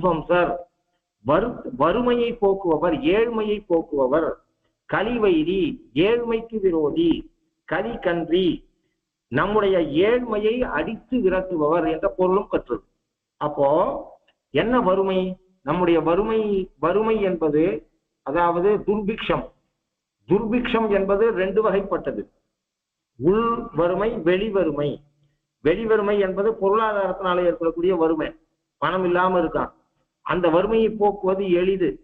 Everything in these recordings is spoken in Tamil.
வித்வம்சர் வரு வறுமையை போக்குபவர் ஏழ்மையை போக்குபவர். கலிவைரி ஏழ்மைக்கு விரோதி. கலி கன்றி. நம்முடைய ஏழ்மையை அடித்து விரட்டுபவர் என்ற பொருளும் கற்றது அப்போ என்ன வறுமை? நம்முடைய வறுமை வறுமை என்பது அதாவது துர்பிக்ஷம். துர்பிக்ஷம் என்பது ரெண்டு வகைப்பட்டது. உள் வறுமை வெளி வறுமை. வெளி வறுமை என்பது பொருளாதாரத்தினால ஏற்படக்கூடிய வறுமை. பணம் இல்லாம இருக்கான். அந்த வறுமையை போக்குவது எளிது.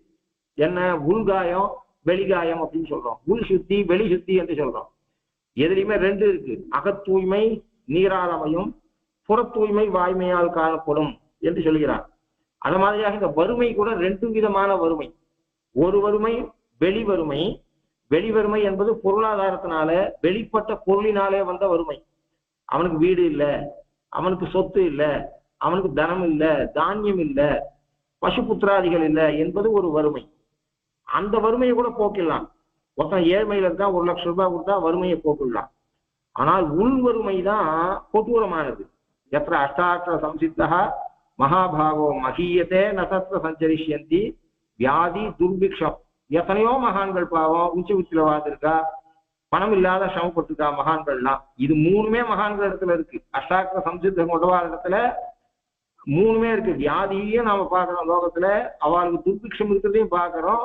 என்ன? உள்காயம் வெளிகாயம் அப்படின்னு சொல்றோம். உள் சுத்தி வெளி சுத்தி என்று சொல்றோம். எதுலையுமே ரெண்டு இருக்கு. அகத்தூய்மை நீராதமையும் புறத்தூய்மை புற தூய்மை வாய்மையால் காணப்படும் என்று சொல்கிறார். அது மாதிரியாக இந்த வறுமை கூட ரெண்டு விதமான வறுமை. ஒரு வறுமை வெளி வறுமை. வெளி வறுமை என்பது பொருளாதாரத்தினால வெளிப்பட்ட பொருளினாலே வந்த வறுமை. அவனுக்கு வீடு இல்லை அவனுக்கு சொத்து இல்லை அவனுக்கு தனம் இல்லை தானியம் இல்லை பசுபுத்திராதிகள் இல்ல என்பது ஒரு வறுமை. அந்த வறுமையை கூட போக்கிடலாம். ஒருத்தன் ஏழ்மையில இருந்தா ஒரு லட்சம் ரூபாய் கொடுத்தா வறுமையை போக்கிடலாம். ஆனால் உள் வறுமை தான் கொடூரமானது. எத்த அஷ்டாட்சர சம்சித்தா மகாபாகோ மகீயத்தே நசத்திர சஞ்சரிஷ்யந்தி வியாதி துர்பிக்ஷம். எத்தனையோ மகான்கள் பாவம் உச்சி உச்சில வாழ்ந்திருக்கா பணம் இல்லாத சிரமப்பட்டிருக்கா மகான்கள்லாம். இது மூணுமே மகான்கள் இடத்துல இருக்கு. அஷ்டாக்கிர சம்சித்த கொண்டவா இடத்துல மூணுமே இருக்கு. வியாதியையும் நாம பாக்குறோம் லோகத்துல அவளுக்கு துர்பிக்ஷம் இருக்கிறதையும் பாக்குறோம்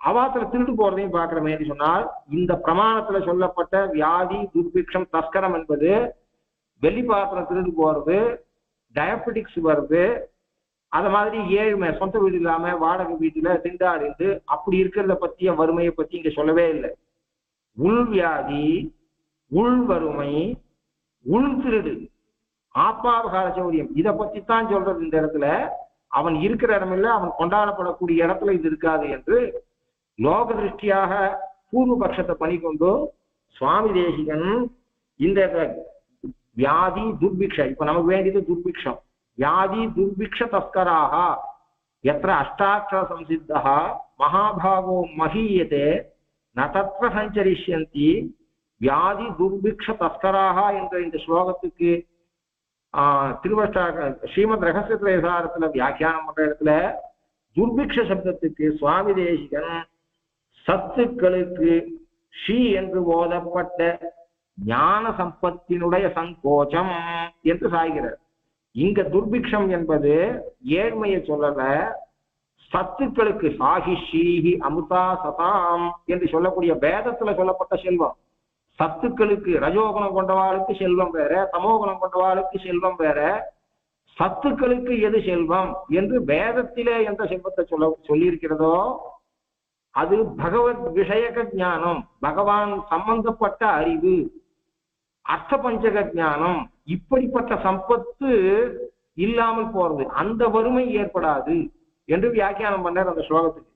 அவாத்துல திருட்டு போறதையும் பாக்குற மாதிரி சொன்னால் இந்த பிரமாணத்துல சொல்லப்பட்ட வியாதி துர்பிக்ஷம் தஸ்கரம் என்பது வெள்ளி பாத்திரம் திருட்டு போறது டயபெட்டிக்ஸ் வருது. அது மாதிரி ஏழ்மை சொந்த வீடு இல்லாம வாடகை வீட்டுல திண்டாடிந்து அப்படி இருக்கிறத பத்திய வறுமையை பத்தி இங்க சொல்லவே இல்லை. உள் வியாதி உள் வறுமை உள் திருடு. ஆப்பாவகார சௌரியம். இதை பத்தி தான் சொல்றது இந்த இடத்துல. அவன் இருக்கிற இடமில்ல அவன் கொண்டாடப்படக்கூடிய இடத்துல இது இருக்காது என்று லோக திருஷ்டியாக பூர்வ பட்சத்தை கொண்டு சுவாமி தேசிகன் இந்த வியாதி துர்பிக்ஷ இப்ப நமக்கு வேண்டியது துர்பிக்ஷம். வியாதி துர்பிக்ஷ தஸ்கராக. எத்த அஷ்டாட்சர சம்சித்தா மகாபாகோ மகீயதே ந தத்ர சஞ்சரிஷ்யந்தி வியாதி துர்பிக்ஷ தஸ்கராக என்ற இந்த ஸ்லோகத்துக்கு ஆஹ் ஸ்ரீமத் ரகசிய திரேசாரத்துல வியாக்கியானம் பண்ற இடத்துல துர்பிக்ஷ சப்தத்துக்கு சுவாமி தேசிகன் சத்துக்களுக்கு ஸ்ரீ என்று ஓதப்பட்ட ஞான சம்பத்தினுடைய சங்கோச்சம் என்று சாய்கிறார். இங்க துர்பிக்ஷம் என்பது ஏழ்மையை சொல்லல சத்துக்களுக்கு சாகி ஷீஹி அமுதா சதாம் என்று சொல்லக்கூடிய வேதத்துல சொல்லப்பட்ட செல்வம். சத்துக்களுக்கு ரஜோகுணம் கொண்டவாளுக்கு செல்வம் வேற தமோகுணம் கொண்டவாளுக்கு செல்வம் வேற. சத்துக்களுக்கு எது செல்வம் என்று வேதத்திலே எந்த செல்வத்தை சொல்ல சொல்லியிருக்கிறதோ அது பகவத் விஷயக ஞானம் பகவான் சம்பந்தப்பட்ட அறிவு அர்த்த பஞ்சக ஞானம் இப்படிப்பட்ட சம்பத்து இல்லாமல் போறது அந்த வறுமை ஏற்படாது என்று வியாக்கியானம் பண்ணார் அந்த ஸ்லோகத்துக்கு.